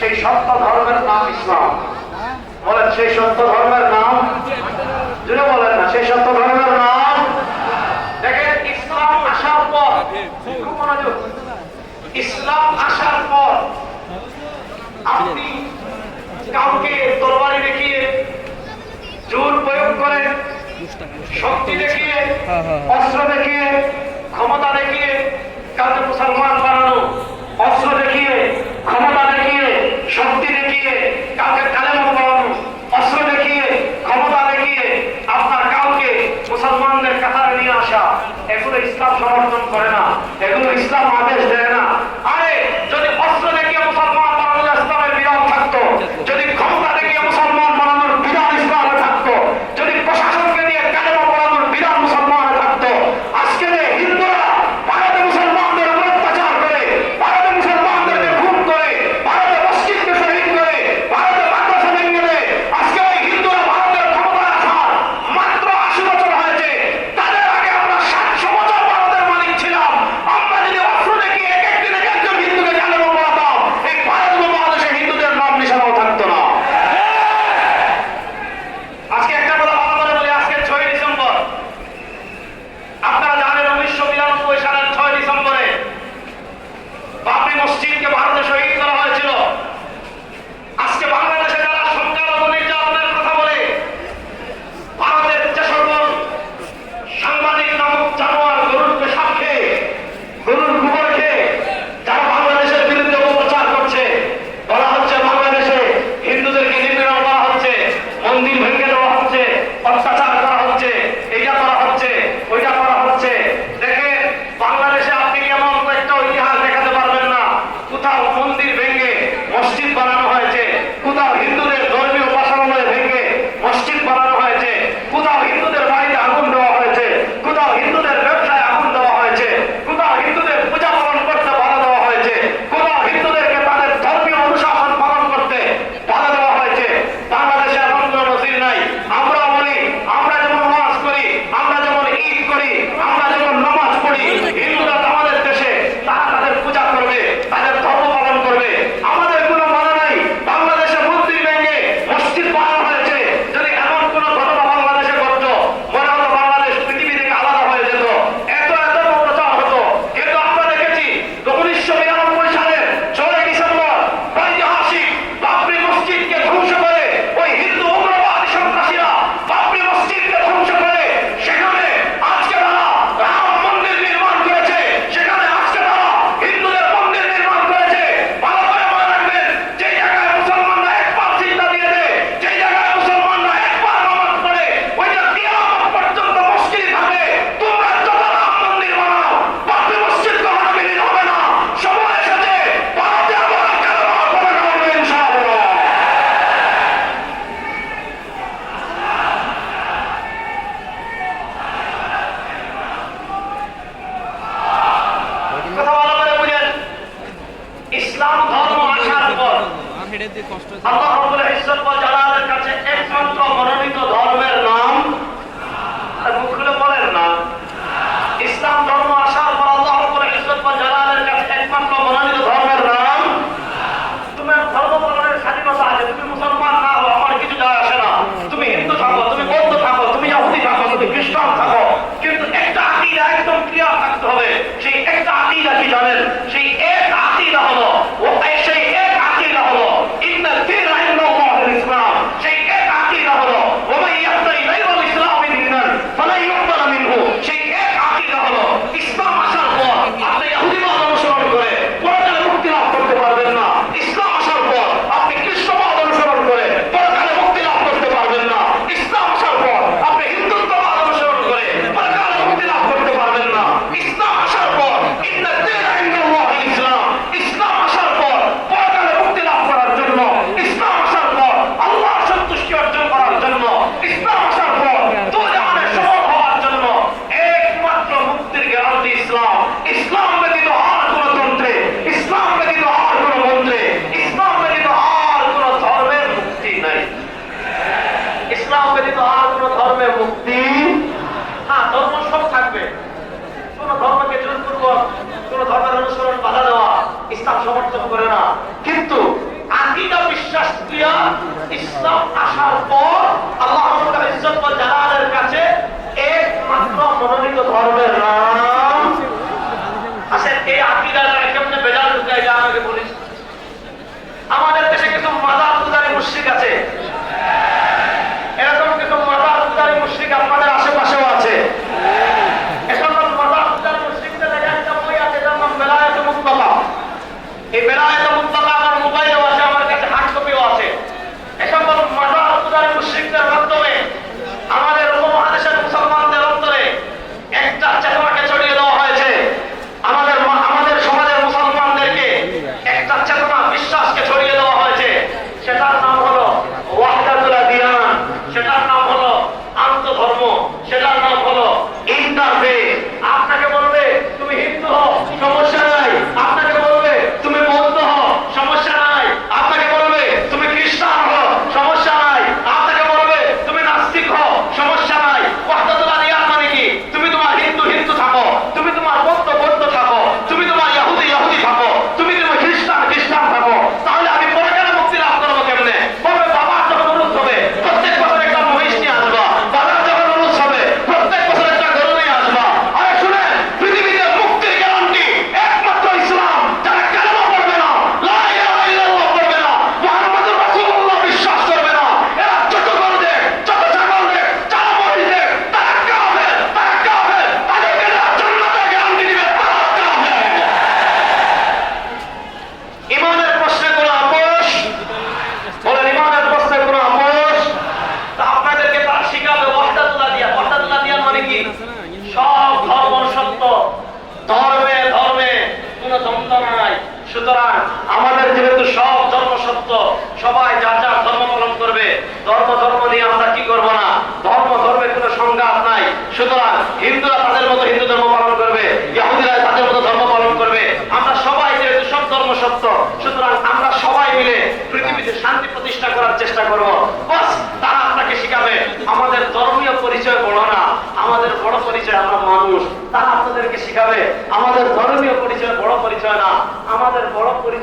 সেই সত্য ধর্মের নাম ইসলাম। বলেন, সেই সত্য ধর্মের নাম? যদি বলেন না, সেই সত্য ধর্মের নাম? দেখেন, ইসলাম আসার পর ইসলাম আসার পর, আপনি কাউকে তরবারি দেখিয়ে জোর প্রয়োগ করেন, শক্তি দেখিয়ে, অস্ত্র দেখিয়ে, ক্ষমতা দেখিয়ে, কাউকে মুসলমান বানানো, অস্ত্র দেখিয়ে, ক্ষমতা শক্তি দেখিয়ে, কাউকে কালেমা পড়ানো অস্ত্র দেখিয়ে, ক্ষমতা দেখিয়ে আপনার কাউকে মুসলমানদের কাতারে নিয়ে আসা, এগুলো ইসলাম সমর্থন করে না, এগুলো ইসলাম আদেশ দেয় না। আরে, যদি অস্ত্র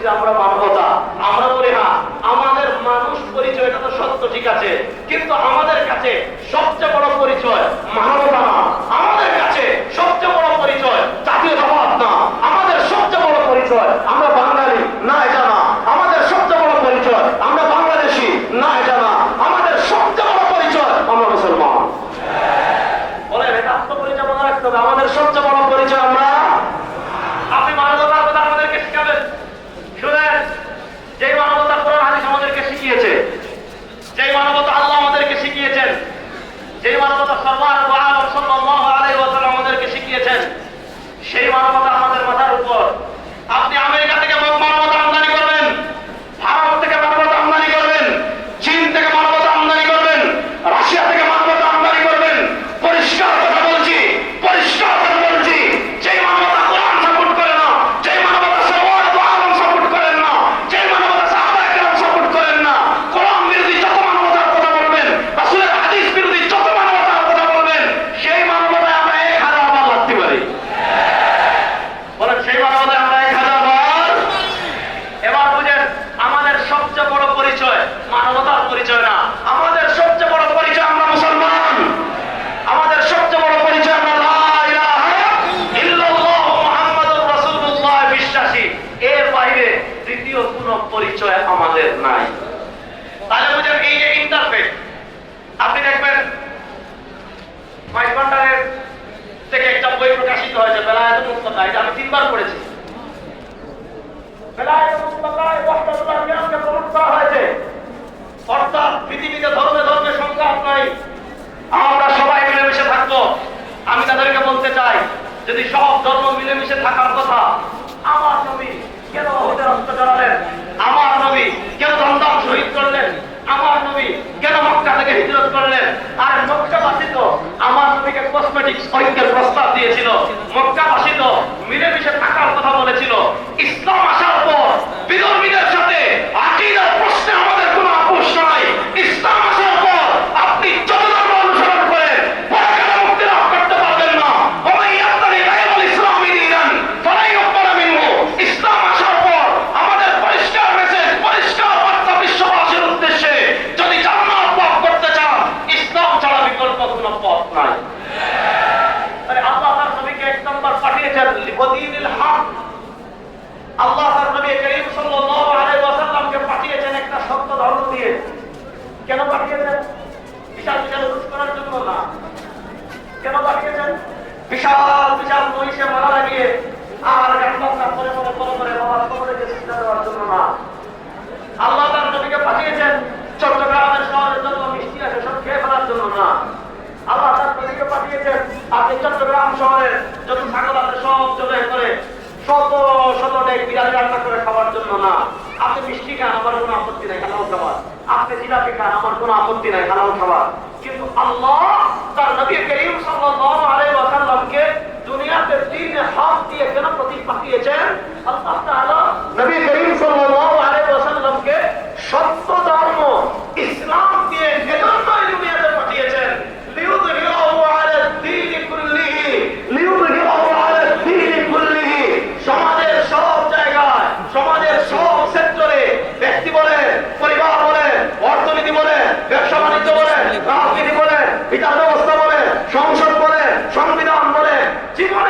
আমরা মানবতা, আমরা বলি না, আমাদের মানুষ পরিচয়টা তো সত্য, ঠিক আছে। কিন্তু আমাদের কাছে সবচেয়ে বড় পরিচয় মানবতা না। পরিচয় আমাদের নাই। তাহলে বুঝেন এই যে ইন্টারফেস আপনি দেখবেন মাইকভান্ডারের থেকে একটা বই প্রকাশিত হয়েছে বেলা এত মুস্তফা এটা আমি তিনবার পড়েছি। আমি তাদেরকে বলতে চাই, যদি সব ধর্ম মিলেমিশে থাকার কথা, আমার নবী কেন রক্ত জড়ালেন আমার নবী কেন দন্দাম শহীদ করলেন? আমার নবী কেন মক্কা থেকে হিজরত করলেন? আর মক্কাবাসী তো আমার নবীকে কসমেটিক ঐক্যের প্রস্তাব দিয়েছিল। মক্কাবাসী তো মিলেমিশে থাকার কথা বলেছিল। ইসলাম আসার পর বিধর্মীদের সাথে আকিদার প্রশ্নে আমাদের কোনো আপোষ নাই। ইসলাম আপত্তি নাই, হালাল খাবার। আপনি জিলাপি খান আমার কোনো আপত্তি নাই, হালাল খাবার। কিন্তু আল্লাহ তার নবী করিম সাল্লাল্লাহু আলাইহি ওয়াসাল্লামকে দুনিয়াতে তিন হক দিয়ে কেন প্রতীক পাঠিয়েছেন আল্লাহ তাআলা নবী করিম সাল্লাল্লাহু আলাইহি ওয়াসাল্লামকে সত্য ধর্ম ইসলাম দিয়ে এজন্যই দুনিয়াতে পাঠিয়েছেন লিউযহিরাহু আলা দ্বীনি কুল্লিহি লিউযহিরাহু আলা দ্বীনি কুল্লিহি সমাজের সব জায়গায় সমাজের সব সেক্টরে ব্যক্তি বলেন পরিবার বলেন অর্থনীতি বলেন ব্যবসা বাণিজ্য বলেন রাজনীতি বলেন বিচার ব্যবস্থা বলেন সংসদ বলেন সংবিধান বলে জীবনের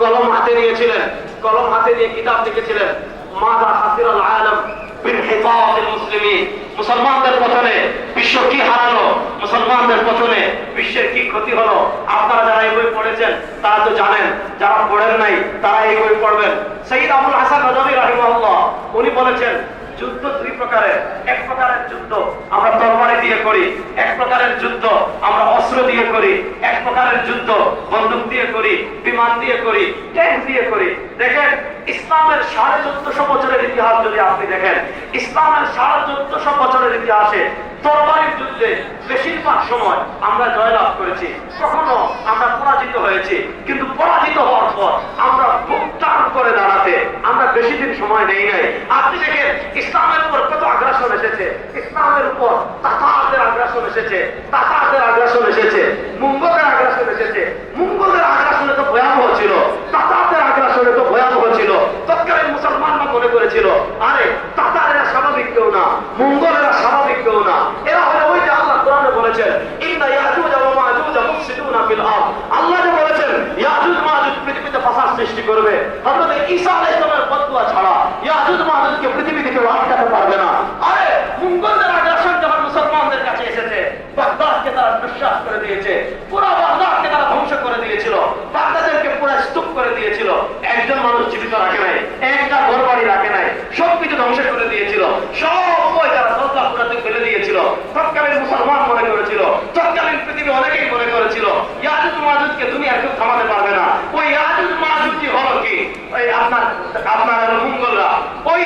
কলম হাতে নিয়েছিলেন, কলম হাতে নিয়ে কিতাব লিখেছিলেন মুসলমানদের পতনে বিশ্ব কি হারালো? মুসলমানদের পতনে বিশ্বের কি ক্ষতি হলো? আপনারা যারা এই বই পড়েছেন, তারা তো জানেন, যারা পড়েন নাই, তারা এই বই পড়বেন। সঈদ আবুল হাসান নজরী রাহিমাহুল্লাহ, উনি বলেছেন যুদ্ধ দুই প্রকারের। এক প্রকারের যুদ্ধ আমরা তরবারি দিয়ে করি, এক প্রকারের যুদ্ধ আমরা অস্ত্র দিয়ে করি, এক প্রকারের যুদ্ধ বন্দুক দিয়ে করি, বিমান দিয়ে করি ট্যাঙ্ক দিয়ে করি। দেখেন, ইসলামের সাড়ে চোদ্দশো বছরের ইতিহাস যদি আপনি দেখেন, ইসলামের সাড়ে চোদ্দশো বছরের ইতিহাসে তরবারির যুদ্ধে বেশিরভাগ সময় আমরা জয়লাভ করেছি। কখনো আমরা পরাজিত হয়েছি, কিন্তু পরাজিত হওয়ার পর আমরা ভুক্তান করে দাঁড়াতে আমরা বেশি দিন সময় নেই নাই। আপনি দেখেন, ইসলামের উপর কত আগ্রাসন এসেছে। ইসলামের উপর তাতারদের আগ্রাসন এসেছে, তাতারদের আগ্রাসন এসেছে। মুঙ্গলের আগ্রাসন এসেছে মুঙ্গলের আগ্রাসনে তো ভয়াবহ ছিল তাতারদের আগ্রাসনে তো ভয়াবহ ছিল তৎকালীন মুসলমানরা মনে করেছিল আরে তাতারেরা স্বাভাবিক কেউ না মুঙ্গলেরা স্বাভাবিক কেউ না এরা হলো ওই যে আল্লাহ কোরআনে বলেছেন ইন্না ইয়াজুজ ওয়া মাজুজ মুফসিদুনা ফিল আরদ আল্লাহ যে বলেছেন ইয়াজুজ মাজুজ পৃথিবীতে ফাসাদ সৃষ্টি করবে হযরত ঈসা আলাইহিস সালামের ফতোয়া ছাড়া ইয়াজুজ মাজুজকে থেকে আটকাতে পারবে না। আরে, মুঙ্গলদের আগ্রাসন যখন মুসলমানদের কাছে এসেছে, বাগদাদকে তারা বিশ্বাস করে দিয়েছে, পুরো বাগদাদকে তারা ধ্বংস করে দিয়েছিল, বাগদাদেরকে পুরো স্তূপ করে দিয়েছিল। একজন মানুষ জীবিত রাখে নাই, একটা ঘর বাড়ি রাখে নাই সবকিছু ধ্বংস করে দিয়েছিল। সব বই তারা সন্ধ্যা পুরাতে ফেলে দিয়েছিল। তৎকালীন মুসলমান মনে করেছিল, তৎকালীন পৃথিবী অনেকেই মনে করেছিল, ইয়াজুদ মাজুদকে দুনিয়া কেউ থামাতে পারবে না। ওই ইয়াজুদ মাজুদ কি হলো কি? ওই আপনার আপনার মঙ্গলরা, ওই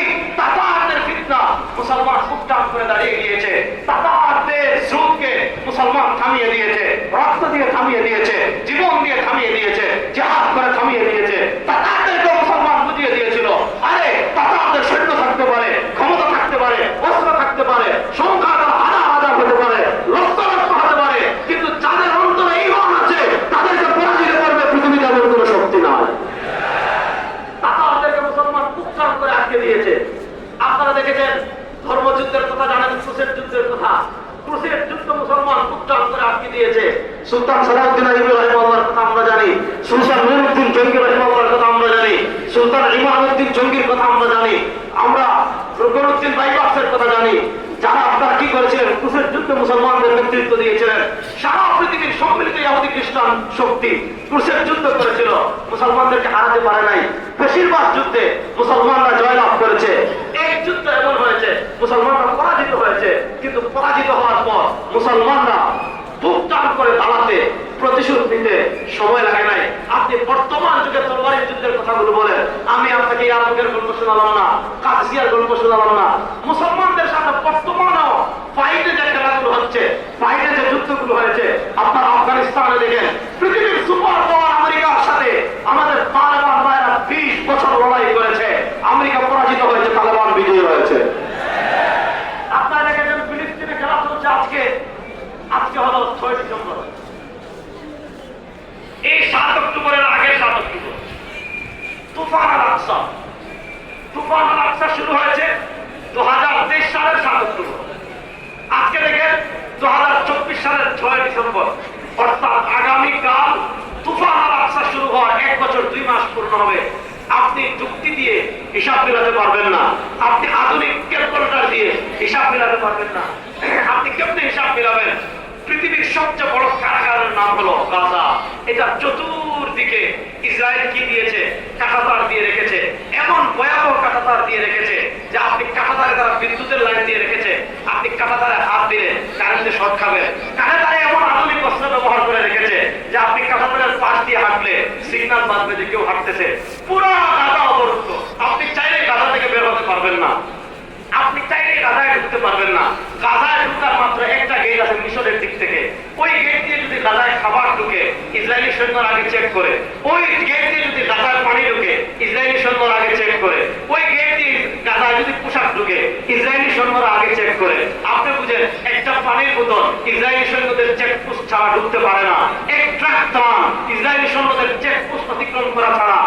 তাতারদের ফিতনা মুসলমান খুব টান করে দাঁড়িয়ে গিয়েছে। তাতারদের স্রোতকে মুসলমান থামিয়ে দিয়েছে, রক্ত দিয়ে থামিয়ে দিয়েছে, জীবন দিয়ে থামিয়ে দিয়েছে জাহাজ করে থামিয়ে দিয়েছে তাতারদেরকে মুসলমান বুঝিয়ে দিয়েছিল আরে তাতারদের সৈন্য থাকতে পারে ক্ষমতা থাকতে পারে অস্ত্র থাকতে পারে সংখ্যা তারা হাজার হাজার হতে পারে লক্ষ লক্ষ হতে পারে কিন্তু যাদের অন্তরে ইমান আছে তাদেরকে পরাজিত করবে পৃথিবীতে এমন কোনো শক্তি নয় তাতারদেরকে মুসলমান কুচ্ছার করে আটকে দিয়েছে আপনারা দেখেছেন ধর্মযুদ্ধের কথা জানেন ক্রুসের যুদ্ধের কথা ক্রুসের যুদ্ধ মুসলমান কুচ্ছার করে আটকে দিয়েছে সুলতান সালাউদ্দিন আইবি রহিমাল্লাহর কথা আমরা জানি, সুলতান নুরুদ্দিন জঙ্গি রহিমাল্লাহর কথা আমরা জানি, সুলতান ইমানুদ্দিন জঙ্গির কথা আমরা জানি, আমরা রুকনুদ্দিন বাইবাসের কথা জানি, যারা আপনারা কি করেছিলেন? ক্রুসের যুদ্ধে মুসলমানদের নেতৃত্ব দিয়েছিলেন। সারা পৃথিবীর সম্মিলিত ইহুদি খ্রিস্টান শক্তি ক্রুসের যুদ্ধ করেছিল, মুসলমানদেরকে হারাতে পারে নাই। বেশিরভাগ যুদ্ধে মুসলমানরা জয়লাভ করেছে। এক যুদ্ধ এমন হয়েছে, মুসলমানরা পরাজিত হয়েছে, কিন্তু পরাজিত হওয়ার পর মুসলমানরা করে দাঁড়াতে প্রতিশোধ নিতে সময় লাগে নাই। আপনি বর্তমান যুগে যুদ্ধের কথাগুলো বলেন। আমি আপনাকে গল্প শোনালাম না কাকসিয়ার গল্প শোনালাম না। মুসলমানদের সাথে বর্তমানও ফাইটে যে খেলাগুলো হচ্ছে ফাইটে যে যুদ্ধগুলো হয়েছে, আপনারা আফগানিস্তানে দেখেন। পৃথিবীর সুপার পাওয়ার আমেরিকার সাথে আমাদের তালেবান ভাইরা বিশ বছর লড়াই করেছে আমেরিকা পরাজিত হয়েছে তালেবান বিজয়ী হয়েছে আপনারা দেখেছেন ফিলিস্তিনে খেলা চলছে আজকে আজকে হলো ছয় ডিসেম্বর। এই সাত অক্টোবরের আগে সাত অক্টোবর। তুফান আল আকসা। তুফান আল আকসা শুরু হয়েছে দু হাজার তেইশ সালের সাত অক্টোবর। আজকে দেখেন দু হাজার চব্বিশ সালের ছয় ডিসেম্বর। অর্থাৎ আগামীকাল তুফান আল আকসা শুরু হওয়ার এক বছর, দুই মাস পূর্ণ হবে। আপনি যুক্তি দিয়ে হিসাব মেলাতে পারবেন না। আপনি আধুনিক ক্যালকুলেটর দিয়ে হিসাব মেলাতে পারবেন না। আপনি কেমনে হিসাব মেলাবেন? পৃথিবীর সবচেয়ে বড় কারাগারের নাম হলো গাজা। এটা চতুর্দিকে ইসরায়েল কি দিয়েছে? কাঁটাতার দিয়ে রেখেছে। এমন ভয়াবহ কাঁটাতার দিয়ে রেখেছে যে আপনি কাঁটাতারে তারা বিদ্যুতের লাইন দিয়ে রেখেছে। আপনি কাঁটাতারে হাত দিলে কারেন্টে শর্ট খাবেন কাঁটাতারে এমন আধুনিক অস্ত্র ব্যবহার করে রেখেছে যে আপনি কাঁটাতারের পাশ দিয়ে হাঁটলে সিগন্যাল বাঁধবে যে কেউ হাঁটতেছে। পুরো গাজা অবরুদ্ধ। আপনি চাইলে গাজা থেকে বের হতে পারবেন না। আপনি চাইলে গাজায় ঢুকতে পারবেন না। গাজায় ঢুকার মাত্র একটা গেট আছে মিশরের দিক থেকে। ওই গেট দিয়ে যদি গাজায় খাবার ঢুকে, ইসরায়েলি সৈন্যরা আগে চেক করে। ওই গেট দিয়ে যদি গাজায় পানি ঢুকে, ইসরায়েলি সৈন্যরা আগে চেক করে। ওই গেট দিয়ে গাজায় যদি পোশাক ঢুকে, ইসরায়েলি সৈন্যরা আগে চেক করে। আপনি বুঝেন, একটা পানির বোতল ইসরায়েলি সৈন্যদের চেকপোস্ট ছাড়া ঢুকতে পারে না। এক ট্রাক ইসরায়েলি সৈন্যদের চেকপোস্ট অতিক্রম করা ছাড়া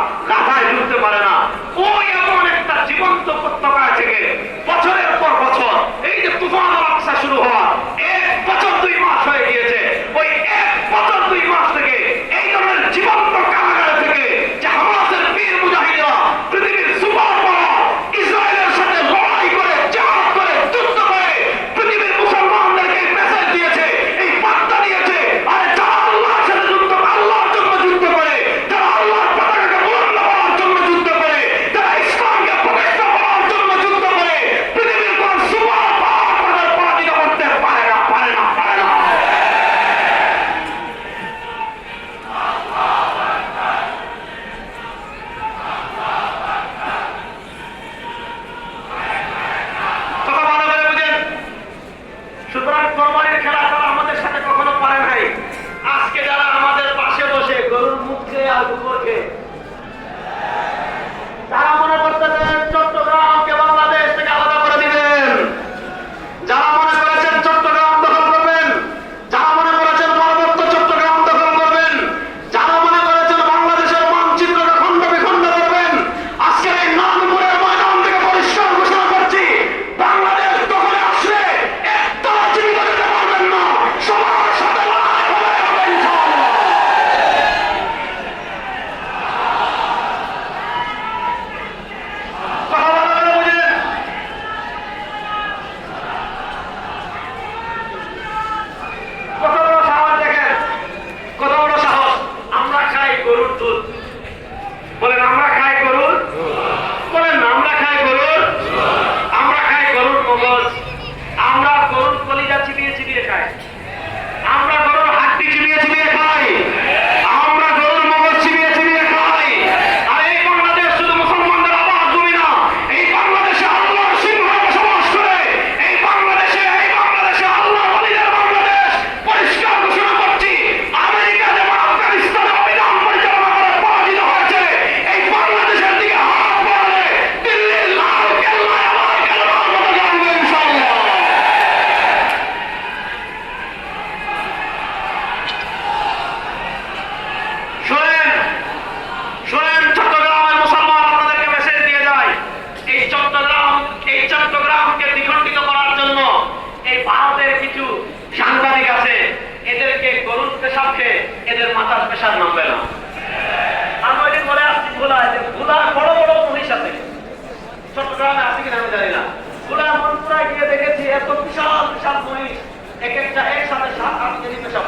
বিশাল বিশাল মহিষ এক একটা একসাথে সাত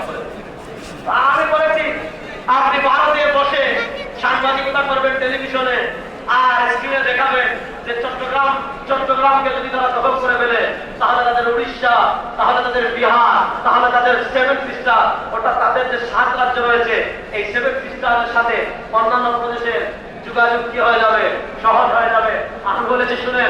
করে আমি বলেছি, আপনি ভারতে বসে সাংবাদিকতা করবেন টেলিভিশনে, আর স্ক্রিনে দেখাবেন যে চট্টগ্রাম, চট্টগ্রামকে যদি তারা দখল করে ফেলে, তাহলে তাদের উড়িষ্যা, তাহলে তাদের বিহার, তাহলে তাদের সেভেন সিস্টার তাদের যে সাত রাজ্য রয়েছে, এই সেভেন সিস্টারের সাথে অন্যান্য প্রদেশের যোগাযোগ কি হয়ে যাবে, সহজ হয়ে যাবে? আমি বলেছি, শুনেন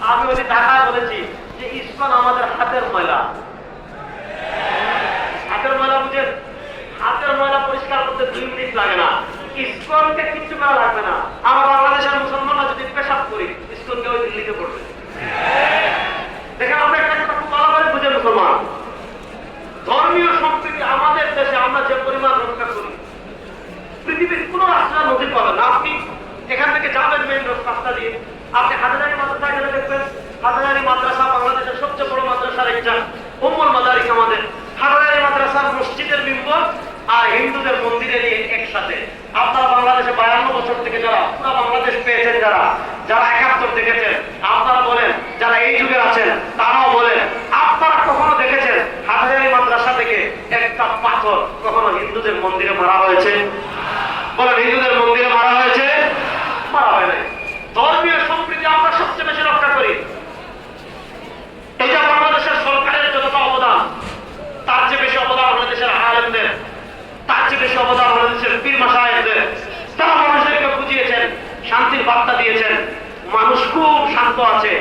আমি ওই ঢাকায় ইস্কন আমাদের হাতের ময়লা। হাতের ময়লা হাতের ময়লা পরিষ্কার করতে দুই মিনিট লাগে না। ইস্কনকে কিচ্ছু করা লাগবে না। আমরা বাংলাদেশের মুসলমানরা যদি পেশাব করি ইস্কনকে ওই দিল্লিতে পড়বে দেখেন, আমরা একটা কথা খুব ভালো করে বুঝে মুসলমান। ধর্মীয় সম্প্রীতি আমাদের দেশে আমরা যে পরিমাণ রক্ষা করি, পৃথিবীর কোন রাস্তা নদী পাবেন না। আপনি এখান থেকে যাবেন মেন রাস্তা দিয়ে। আপনি হাজারি মাদ্রাসা গেলে দেখবেন হাজারি মাদ্রাসা বাংলাদেশের সবচেয়ে বড় মাদ্রাসার একটা উম্মুল মাদারিস আমাদের। হাজারি মাদ্রাসার মসজিদের বিম্বর আর হিন্দুদের মন্দিরের এই একসাথে। আপনারা বাংলাদেশে বায়ান্ন বছর থেকে যারা, পুরো বাংলাদেশ পেয়েছেন যারা যারা একাত্তর দেখেছেন, আপনারা বলেন, যারা এই যুগে আছেন, তারাও বলেন, আপনারা কখনো দেখেছেন হাজারি মাদ্রাসা থেকে একটা পাথর কখনো হিন্দুদের মন্দিরে মারা হয়েছে? বলেন, হিন্দুদের মন্দিরে মারা হয়েছে? মারা হয় নাই। ধর্মীয় সম্প্রীতি আমরা সবচেয়ে বেশি রক্ষা করি। এটা বাংলাদেশের সরকারের যতটা অবদান, তার চেয়ে বেশি অবদান আমাদের দেশের আলেমদের, তার চেয়ে বেশি অবদান আমাদের দেশের পীর বুঝিয়েছেন শান্তির বার্তা দিয়েছেন। মানুষ খুব শান্ত আছে,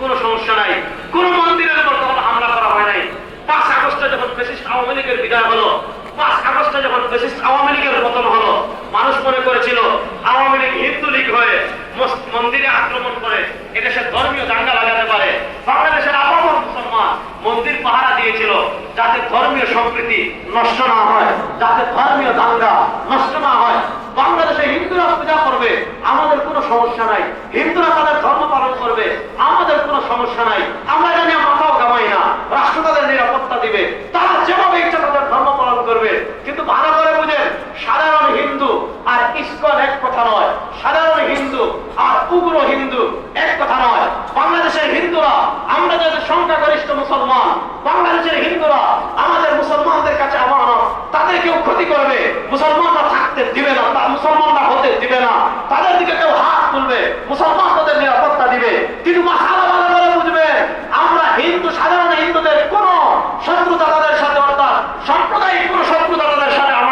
কোনো সমস্যা নাই। কোন মন্দিরের উপর তখন হামলা করা হয় নাই। পাঁচ আগস্টে যখন ফেসিস্ট আওয়ামী লীগের বিদায় হলো, পাঁচ আগস্টে যখন ফেসিস্ট আওয়ামী লীগের পতন হলো, মানুষ মনে করেছিল আওয়ামী লীগ হিন্দু লীগ হয়ে মন্দিরে আক্রমণ করে এদেশে ধর্মীয় দাঙ্গা লাগাতে পারে। বাংলাদেশের আবহাওয়া মুসলমান মন্দির পাহারা দিয়েছিল যাতে ধর্মীয় সম্প্রীতি নষ্ট না হয়, যাতে ধর্মীয় দাঙ্গা নষ্ট না হয়। বাংলাদেশে হিন্দুরা পূজা করবে, আমাদের কোনো সমস্যা নাই। হিন্দুরা তাদের ধর্ম পালন করবে, আমাদের কোনো সমস্যা নাই। আমরা জানি মাথাও কামাই না। রাষ্ট্র তাদের নিরাপত্তা দিবে। তারা যেভাবে ইচ্ছা তাদের ধর্ম পালন করবে কিন্তু ভালো করে বুঝেন সাধারণ হিন্দু আর ইস্কন এক কথা নয়। সাধারণ হিন্দু আর উগ্র হিন্দু এক কথা নয়। বাংলাদেশের হিন্দুরা, আমরা যাদের সংখ্যাগরিষ্ঠ মুসলমান, বাংলাদেশের হিন্দুরা আমাদের মুসলমানদের কাছে আমানত তাদের কেউ ক্ষতি করবে। মুসলমানরা থাকতে দিবে না মুসলমানরা হতে দিবে না। তাদের দিকে কেউ হাত তুলবে, মুসলমান তাদের নিরাপত্তা দিবে। কিন্তু ভালো করে বুঝবে, আমরা হিন্দু, সাধারণ হিন্দুদের কোন শত্রুতা তাদের সাথে, অর্থাৎ সাম্প্রদায়িক কোন শত্রুতা তাদের সাথে আমাদের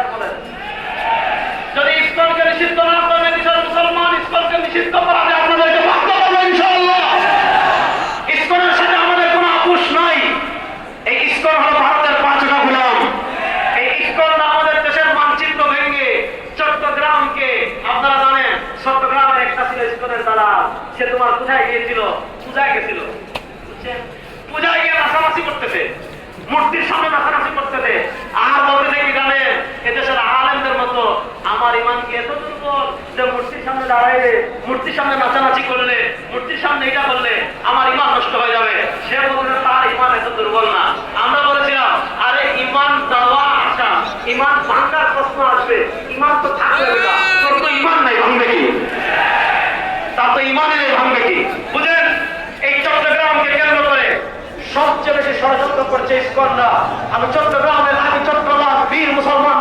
পরিষ্কার বলেন যদি ইসকনকে নিষিদ্ধ না করেন মুসলমান ইসকনকে নিষিদ্ধ করা যায়, আপনাদেরকে বাধ্য করব ইনশাআল্লাহ। ইসকনের সাথে আমাদের কোনো আপোষ নাই। এই ইসকন হলো ভারতের পাঁচটা গোলাম। এই ইসকন আমাদের দেশের মানচিত্র ভেঙে চট্টগ্রামকে, আপনারা জানেন, চট্টগ্রামের একটা ছিল ইসকনের দ্বারা সে তোমার কোথায় গিয়েছিল? পূজায় গেছিল। পূজায় গিয়ে নাচানাচি করতেছে। মূর্তির সামনে নাচানাচি করতেছে। আর বলতেছে কি জানেন? এদেশের আলেমদের মতো আমার ইমান কি এত দুর্বল যে মূর্তির সামনে দাঁড়াইলে, মূর্তির সামনে নাচানাচি করলে, মূর্তির সামনে এটা আমার ইমান নষ্ট হয়ে যাবে। সে বলছে তার ইমান এত দুর্বল না। আমরা বলেছিলাম, আরে ইমান দেওয়া আশা ইমান ভাঙ্গার প্রশ্ন আসবে। ইমান তো থাকবে তোর তো ইমান নাই, ভাঙবে কি? তার তো ইমানের ভাঙবে কি বুঝেন এই চট্টগ্রামকে কেন্দ্র করে সবচেয়ে বেশি ষড়যন্ত্র করছে ইস্কনরা আমি চট্টগ্রামের আমি চট্টগ্রাম বীর মুসলমান